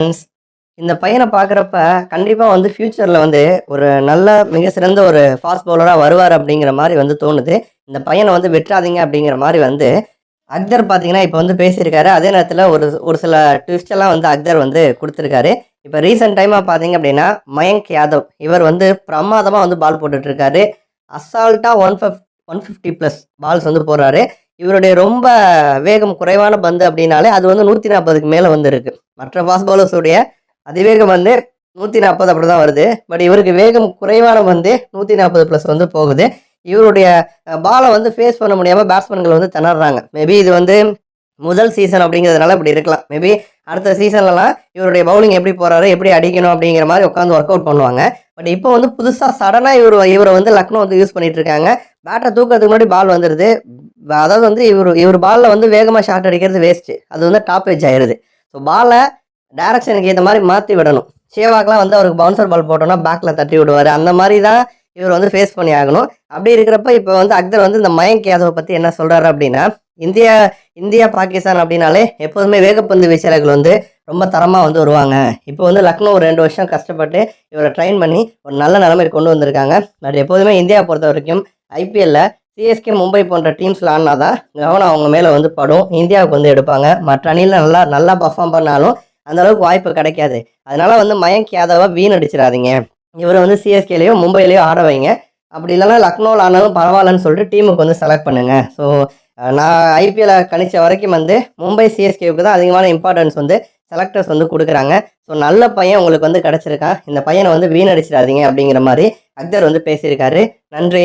Friends இந்த பையனை பார்க்குறப்ப கண்டிப்பாக வந்து ஃப்யூச்சரில் வந்து ஒரு நல்ல மிக சிறந்த ஒரு ஃபாஸ்ட் பவுலராக வருவார் அப்படிங்கிற மாதிரி வந்து தோணுது. இந்த பையனை வந்து வெட்டாதீங்க அப்படிங்கிற மாதிரி வந்து அக்தர் பார்த்தீங்கன்னா இப்போ வந்து பேசியிருக்காரு. அதே நேரத்தில் ஒரு ஒரு சில ட்விஸ்டெல்லாம் வந்து அக்தர் வந்து கொடுத்துருக்காரு. இப்போ ரீசெண்ட் டைமாக பார்த்தீங்க அப்படின்னா மயங்க் யாதவ். இவர் வந்து பிரமாதமாக வந்து பால் போட்டுட்ருக்காரு அசால்ட்டாக one fif one fifty plus balls வந்து போடுறாரு. இவருடைய ரொம்ப வேகம் குறைவான பந்து அப்படின்னாலே அது வந்து நூற்றி நாற்பதுக்கு மேலே வந்துருக்கு மற்ற ஃபாஸ்ட் பவுலர்ஸுடைய அதிவேகம் வந்து நூற்றி நாற்பது அப்படி தான் வருது. பட் இவருக்கு வேகம் குறைவான வந்து நூற்றி நாற்பது ப்ளஸ் வந்து போகுது. இவருடைய பாலை வந்து ஃபேஸ் பண்ண முடியாமல் பேட்ஸ்மேன்கள் வந்து திணறாங்க. மேபி இது வந்து முதல் சீசன் அப்படிங்கிறதுனால இப்படி இருக்கலாம். மேபி அடுத்த சீசன்லலாம் இவருடைய பவுலிங் எப்படி போகிறாரு எப்படி அடிக்கணும் அப்படிங்கிற மாதிரி உட்காந்து ஒர்க் அவுட் பண்ணுவாங்க. பட் இப்போ வந்து புதுசாக சடனாக இவர் இவரை வந்து லக்னோ வந்து யூஸ் பண்ணிட்டு இருக்காங்க. பேட்டை தூக்கிறதுக்கு முன்னாடி பால் வந்துடுது அதாவது வந்து இவர் இவர் பாலில் வந்து வேகமாக ஷாட் அடிக்கிறது வேஸ்ட்டு அது வந்து டாப் ஏஜ் ஆயிடுது ஸோ பாலை டேரக்ஷனுக்கு ஏற்ற மாதிரி மாற்றி விடணும். சேவாக்லாம் வந்து அவருக்கு பவுன்சர் பால் போட்டோன்னா பேக்கில் தட்டி விடுவார். அந்த மாதிரி தான் இவர் வந்து ஃபேஸ் பண்ணி ஆகணும். அப்படி இருக்கிறப்ப இப்போ வந்து அக்தர் வந்து இந்த மயங்க் யாதவை பற்றி என்ன சொல்கிறாரு அப்படின்னா இந்தியா இந்தியா பாகிஸ்தான் அப்படின்னாலே எப்போதுமே வேகப்பந்து வீச்சாளர்கள் வந்து ரொம்ப தரமாக வந்து வருவாங்க. இப்போ வந்து லக்னோ ஒரு ரெண்டு வருஷம் கஷ்டப்பட்டு இவரை ட்ரெயின் பண்ணி ஒரு நல்ல நிலைமைக்கு கொண்டு வந்திருக்காங்க. பட் எப்போதுமே இந்தியா பொறுத்த வரைக்கும் ஐபிஎல்லில் சிஎஸ்கே மும்பை போன்ற டீம்ஸில் ஆடினா தான் கவனம் அவங்க மேலே வந்து படும். இந்தியாவுக்கு வந்து எடுப்பாங்க. மற்ற அணியில் நல்லா நல்லா பர்ஃபார்ம் பண்ணாலும் அந்தளவுக்கு வாய்ப்பு கிடைக்காது. அதனால் வந்து மயங்க் யாதவை வீணடிச்சிடாதீங்க. இவர் வந்து சிஎஸ்கேலேயோ மும்பையிலேயோ ஆட வைங்க. அப்படி இல்லைன்னா லக்னோவில் ஆனாலும் பரவாயில்லன்னு சொல்லிட்டு டீமுக்கு வந்து செலக்ட் பண்ணுங்க. ஸோ நான் ஐபிஎல்லை கணிச்ச வரைக்கும் வந்து மும்பை சிஎஸ்கேவுக்கு தான் அதிகமான இம்பார்ட்டன்ஸ் வந்து செலக்டர்ஸ் வந்து கொடுக்குறாங்க. ஸோ நல்ல பையன் உங்களுக்கு வந்து கிடச்சிருக்கான். இந்த பையனை வந்து வீணடிச்சிடாதீங்க அப்படிங்கிற மாதிரி அக்தர் வந்து பேசியிருக்காரு. நன்றி.